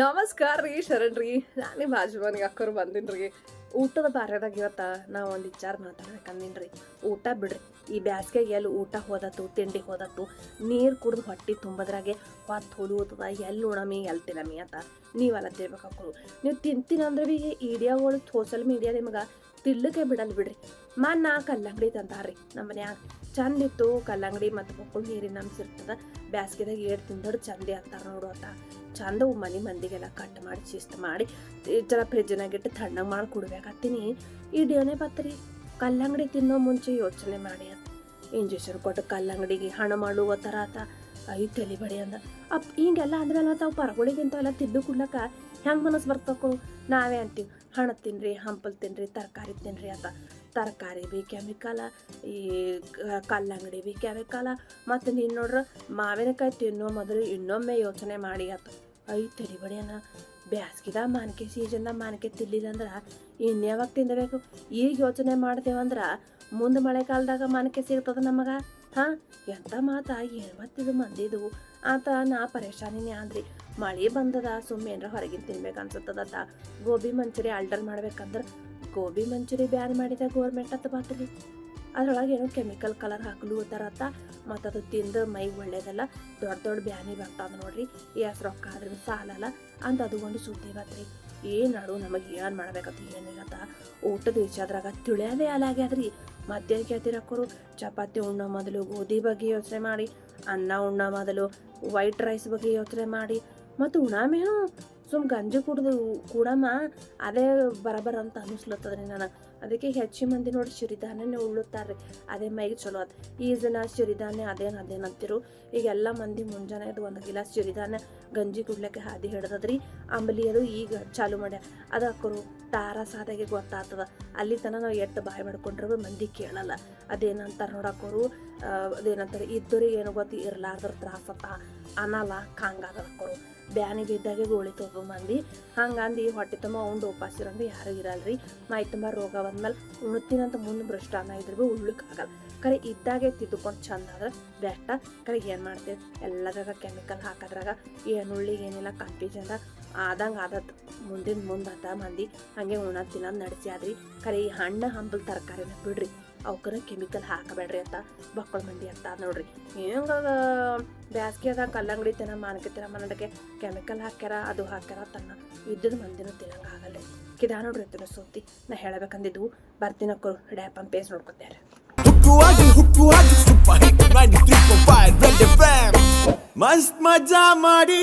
ನಮಸ್ಕಾರ ರೀ, ಶರಣ್ ರೀ. ನಾನು ನಿಮ್ಮ ಮನೆಗೆ ಅಕ್ಕರು ಬಂದಿನಿ ರೀ. ಊಟದ ಬಾರ್ಯದಾಗ ಇವತ್ತು ನಾ ಒಂದು ವಿಚಾರ ಮಾತಾಡ್ಬೇಕಂದಿನಿ ರೀ. ಊಟ ಬಿಡ್ರಿ. ಈ ಬ್ಯಾಸ್ಗೆಗೆ ಎಲ್ಲಿ ಊಟ ಹೋದತ್ತು, ತಿಂಡಿ ಹೋದತ್ತು, ನೀರು ಕುಡಿದು ಹೊಟ್ಟೆ ತುಂಬದ್ರಾಗೆ ಹೊತ್ತು ಹೊಲಿಯೋತದ ಎಲ್ಲಿ ಉಣಮಿ ಎಲ್ಲಿ ತಿನ್ನಮಿ ಅಂತ ನೀವೆಲ್ಲ ತಿಳ್ಬೇಕಾಕ್ರು ನೀವು ತಿಂತೀನಂದ್ರೆ ಭೀ ಈಡಿಯಾಗಳು ಸೋಷಲ್ ಮೀಡಿಯಾ ನಿಮ್ಗೆ ತಿಳ್ಳಕ್ಕೆ ಬಿಡಲ್ಲ ಬಿಡ್ರಿ. ಮಾ ನಾ ಕಲ್ಲಂಗಡಿ ತಂತಾರ್ರಿ ನಮ್ಮ ಮನ್ಯಾಗ. ಚಂದ ಇತ್ತು ಕಲ್ಲಂಗಡಿ ಮತ್ತು ಬೊಕ್ಕಳು ನೀರಿನ ಅಂಶ ಇರ್ತದ, ಬ್ಯಾಸ್ಗೆದಾಗ ಏಟ್ ತಿಂದಡ್ ಚಂದಿ ಅಂತಾರ ನೋಡು ಅಂತ ಚಂದ ಮನೆ ಮಂದಿಗೆಲ್ಲ ಕಟ್ ಮಾಡಿ, ಶಿಸ್ತು ಮಾಡಿ ಜರ ಫ್ರಿಜ್ನಾಗ ಇಟ್ಟು ತಣ್ಣಗೆ ಮಾಡಿ ಕುಡ್ಬೇಕತ್ತೀನಿ. ಈ ಡೇನೆ ಬತ್ತರಿ ಕಲ್ಲಂಗಡಿ ತಿನ್ನೋ ಮುಂಚೆ ಯೋಚನೆ ಮಾಡಿ ಅಂತ. ಇಂಜೆಕ್ಷನ್ ಕೊಟ್ಟು ಕಲ್ಲಂಗಡಿಗೆ ಹಣ ಮಾಡುವ ಥರ ಆತ ಐ ತಲೆ ಬಡಿ ಅಂದ. ಅಪ್ ಹಿಂಗೆಲ್ಲ ಅಂದ್ರಲ್ಲ ತಾವು ಪರಗಳಿಗೆ ಇಂಥವೆಲ್ಲ ತಿದ್ದು ಕುಡ್ಲಕ್ಕ ಹೆಂಗೆ ಮನಸ್ಸು ಬರ್ತಕ್ಕೋ? ನಾವೇ ಅಂತೀವಿ, ಹಣ ತಿನ್ರಿ, ಹಂಪಲ್ ತಿನ್ರಿ, ತರಕಾರಿ ತಿನ್ರಿ ಅಂತ. ತರಕಾರಿ ಬಿ ಕೆಮಿಕಲ, ಈ ಕಲ್ಲಂಗಡಿ ಬಿ ಕೆಮಿಕಲ, ಮತ್ತು ನೀನು ನೋಡ್ರ ಮಾವಿನಕಾಯಿ ತಿನ್ನೋ ಮೊದಲು ಇನ್ನೊಮ್ಮೆ ಯೋಚನೆ ಮಾಡಿ ಆತ ಐ ತಲೆ ಬಡಿಯನ ಬ್ಯಾಸ್ಗಿದ ಮಾನ್ಕೆ ಸೀಸನ್ದಾಗ ಮಾನ್ಕೆ ತಿನ್ಲಿಲ್ಲ ಅಂದ್ರೆ ಇನ್ಯಾವಾಗ ತಿನ್ನಬೇಕು ಈಗ ಯೋಚನೆ ಮಾಡ್ತೇವಂದ್ರೆ ಮುಂದೆ ಮಳೆಗಾಲದಾಗ ಮಾನ್ಕೆ ಸಿಗ್ತದೆ ನಮಗೆ? ಹಾಂ ಎಂಥ ಮಾತ, ಏನು ಮತ್ತಿದು ಮಂದಿದು? ಆತ ನಾ ಪರೇಶಾನಿನೇ ಆದ್ರಿ. ಮಳೆ ಬಂದದ ಸುಮ್ಮನೆ ಏನರ ಹೊರಗಿನ ತಿನ್ಬೇಕು ಅನ್ಸತ್ತದ ಗೋಬಿ ಮಂಚೂರಿ ಆಲ್ಟರ್ ಮಾಡ್ಬೇಕಂದ್ರೆ ಗೋಬಿ ಮಂಚೂರಿ ಬ್ಯಾನ್ ಮಾಡಿದ ಗೋರ್ಮೆಂಟ್ ಅಂತ ಬಾತ್ರಿ ಅದ್ರೊಳಗೆ ಏನೋ ಕೆಮಿಕಲ್ ಕಲರ್ ಹಾಕಲು ಅತ್ತ ಮತ್ತು ಅದು ತಿಂದು ಮೈ ಒಳ್ಳೇದಲ್ಲ. ದೊಡ್ಡ ದೊಡ್ಡ ಬ್ಯಾನಿ ಬರ್ತಾವ ನೋಡ್ರಿ. ಎಷ್ಟು ರೊಕ್ಕ ಆದ್ರೆ ಸಾಲಲ್ಲ. ಅಂತ ಅದು ಒಂದು ಸುದ್ದಿ ಬತ್ರಿ. ಏನು ನಡು ನಮಗೆ ಏನು ಮಾಡ್ಬೇಕಂತ ಏನಿರತ್ತ. ಊಟದ ವಿಚಾರದಾಗ ತಿಳಿಯೋದೇ ಅಲ್ಲಾಗ್ಯಾದ್ರಿ ಮಧ್ಯಾಹ್ನ ಕೇಳ್ತಿರಕ್ಕೋರು ಚಪಾತಿ ಉಣ್ಣ ಮೊದಲು ಗೋಧಿ ಬಗ್ಗೆ ಯೋಚನೆ ಮಾಡಿ, ಅನ್ನ ಉಣ್ಣ ಮೊದಲು ವೈಟ್ ರೈಸ್ ಬಗ್ಗೆ ಯೋಚನೆ ಮಾಡಿ, ಮತ್ತು ಉಣಾಮೇನು ಸುಮ್ ಗಂಜಿ ಕುಡ್ದು ಕೂಡಮ್ಮ ಅದೇ ಬರಬರ ಅಂತ ಅನ್ನಿಸ್ಲತ್ತದ್ರಿ ನನಗೆ. ಅದಕ್ಕೆ ಹೆಚ್ಚು ಮಂದಿ ನೋಡಿ ಸಿರಿಧಾನ್ಯನೇ ಉಳ್ಳುತ್ತಾರೆ ಅದೇ ಮೈಗೆ ಚಲೋ ಅದ. ಈ ದಿನ ಸಿರಿಧಾನ್ಯ ಅದೇನು ಅದೇನು ಅಂತಿರು. ಈಗ ಎಲ್ಲ ಮಂದಿ ಮುಂಜಾನೆ ಅದು ಒಂದು ಗಿಲಾಸ್ ಸಿರಿಧಾನ್ಯ ಗಂಜಿ ಕುಡ್ಲಿಕ್ಕೆ ಹಾದಿ ಹಿಡ್ದದ್ರಿ. ಅಂಬಲಿ ಅದು ಈಗ ಚಾಲು ಮಾಡ್ಯ ಅದು ಅಕ್ಕರು ತಾರ ಸಾದಾಗೆ ಗೊತ್ತಾಗ್ತದ. ಅಲ್ಲಿ ತನಕ ನಾವು ಎಟ್ಟು ಬಾಯಿ ಮಾಡ್ಕೊಂಡ್ರೂ ಮಂದಿ ಕೇಳಲ್ಲ. ಅದೇನಂತಾರೆ ನೋಡಕ್ಕೋರು ಅದೇನಂತಾರೆ ಇದ್ದರೆ ಏನು ಗೊತ್ತು ಇರ್ಲಾರ್ದ್ರ ತ್ರಾಸತ್ತ ಅನಲ್ಲ ಕಾಂಗಾದಕ್ಕೋರು ಬ್ಯಾನಿ ಬಿದ್ದಾಗೆ ಗೋಳಿ ತೊಗೊ ಮಂದಿ. ಹಂಗಂದು ಹೊಟ್ಟೆ ತುಂಬ ಉಪವಾಸ ಇರಂದ್ರೆ ಯಾರು ಇರಲ್ರಿ. ಮೈ ತುಂಬ ರೋಗ ಬಂದ್ಮೇಲೆ ಉಳುತ್ತಿನಂತ ಮುಂದೆ ಭ್ರಷ್ಟ ಅನ್ನ ಇದ್ರ ಭೀ ಉಳ್ಳಕ್ಕಾಗಲ್ಲ ಖರೆ ಇದ್ದಾಗೆ ತಿದ್ದುಕೊಂಡು ಚಂದ ಆದ್ರೆ ಬೆಟ್ಟ. ಕರೆ ಏನು ಮಾಡ್ತೇವೆ ಎಲ್ಲದ್ರಾಗ ಕೆಮಿಕಲ್ ಹಾಕದ್ರಾಗ ಏನು ಉಳ್ಳಿಗೆ ಏನಿಲ್ಲ ಕನ್ಫ್ಯೂಷನ್ದಾಗ ಆದಂಗೆ ಆದತ್ ಮುಂದಿನ ಮುಂದೆ ಹತ್ತ ಮಂದಿ ಹಾಗೆ ಉಣ ತಿನ್ನೋದು ನಡೆಸಿ ಆದ್ರಿ ಕರೆ ಈ ಹಣ್ಣು ಹಂಬಲ್ ತರಕಾರಿನ ಬಿಡ್ರಿ. ಅವಕ್ಕರ ಕೆಮಿಕಲ್ ಹಾಕಬೇಡ್ರಿ ಅಂತ ಬಕ್ಕಳ ಮಂದಿ ಅಂತ ನೋಡ್ರಿ. ಹೆಂಗ ಅದ ಕಲ್ಲಂಗಡಿ ತಿನ್ನ ಮಾನಕೆ ತಿನ್ನ ಮನಡಕ್ಕೆ ಕೆಮಿಕಲ್ ಹಾಕ್ಯಾರ, ಅದು ಹಾಕ್ಯಾರ ತನ್ನ ಇದ್ದದ ಮಂದಿನ ತಿನ್ನಂಗೆ ಆಗಲ್ಲ ಕಿದಾ ನೋಡ್ರಿ ತಿನ್ನ ಸೋತಿ, ನಾ ಹೇಳಬೇಕಂದಿದ್ದು ಬರ್ತಿನಕ್ಕೂ ಡ್ಯಾಪ್ ಅಂತ ಪೇಸ್ ನೋಡ್ಕೊತಾರೆ ಮಸ್ತ್ ಮಜಾ ಮಾಡಿ.